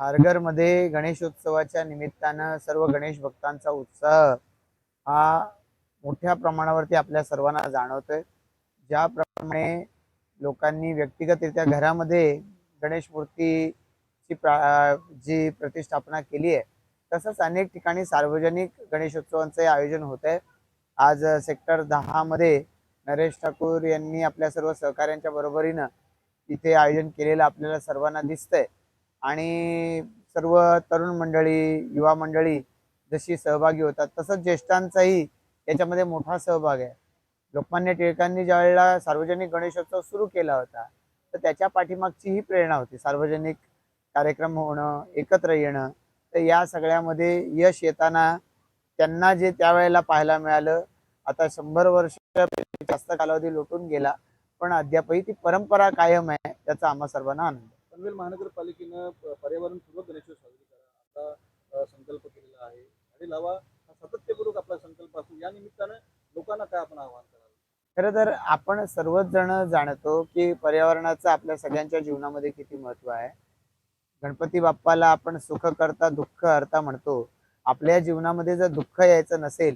खारघरमध्ये गणेशोत्सवाच्या निमित्तानं सर्व गणेश भक्तांचा उत्साह हा मोठ्या प्रमाणावरती आपल्या सर्वांना जाणवतोय. ज्याप्रमाणे लोकांनी व्यक्तिगतरित्या घरामध्ये गणेश मूर्तीची प्रा जी प्रतिष्ठापना केली आहे तसंच अनेक ठिकाणी सार्वजनिक गणेशोत्सवांचे आयोजन होत आहे आज सेक्टर दहामध्ये नरेश ठाकूर यांनी आपल्या सर्व सहकाऱ्यांच्या बरोबरीनं इथे आयोजन केलेलं आपल्याला सर्वांना दिसतंय. आणि सर्व तरुण मंडळी युवा मंडळी जशी सहभागी होतात तसंच ज्येष्ठांचाही याच्यामध्ये मोठा सहभाग आहे. लोकमान्य टिळकांनी ज्या वेळेला सार्वजनिक गणेशोत्सव सुरू केला होता तर त्याच्या पाठीमागची ही प्रेरणा होती. सार्वजनिक कार्यक्रम होणं एकत्र येणं तर या सगळ्यामध्ये यश येताना त्यांना जे त्यावेळेला पाहायला मिळालं आता शंभर वर्ष जास्त कालावधी लोटून गेला पण अद्यापही ती परंपरा कायम आहे त्याचा आम्हा सर्वांना आनंद पनवेल महानगरपालिकेनं प- पर्यावरणपूर्वक गणेशोत्सव साजरी करा. असा संकल्प केलेला आहे. आणि लावा हा सातत्यपूर्वक आपला संकल्प असतो या निमित्तानं लोकांना काय आपण आवाहन कराल? खरं तर आपण सर्वच जण जाणतो की पर्यावरणाचं आपल्या सगळ्यांच्या जीवनामध्ये किती महत्त्व आहे. गणपती बाप्पाला आपण सुख करता दुःख हरता म्हणतो. आपल्या जीवनामध्ये जर दुःख यायचं नसेल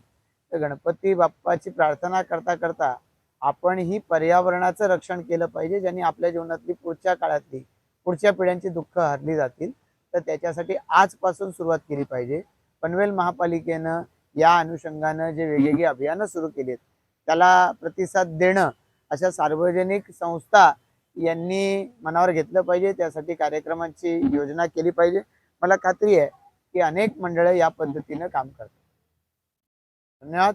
तर गणपती बाप्पाची प्रार्थना करता करता आपण ही पर्यावरणाचं रक्षण केलं पाहिजे ज्यांनी आपल्या जीवनातली पुढच्या काळातली पुढच्या पिढ्यांची दुःख हरली जातील तर त्याच्यासाठी आजपासून सुरुवात केली पाहिजे. पनवेल महापालिकेनं या अनुषंगानं जे वेगवेगळी अभियानं सुरू केली आहेत त्याला प्रतिसाद देणं अशा सार्वजनिक संस्था यांनी मनावर घेतलं पाहिजे. त्यासाठी कार्यक्रमांची योजना केली पाहिजे. मला खात्री आहे की अनेक मंडळं या पद्धतीनं काम करतात. धन्यवाद.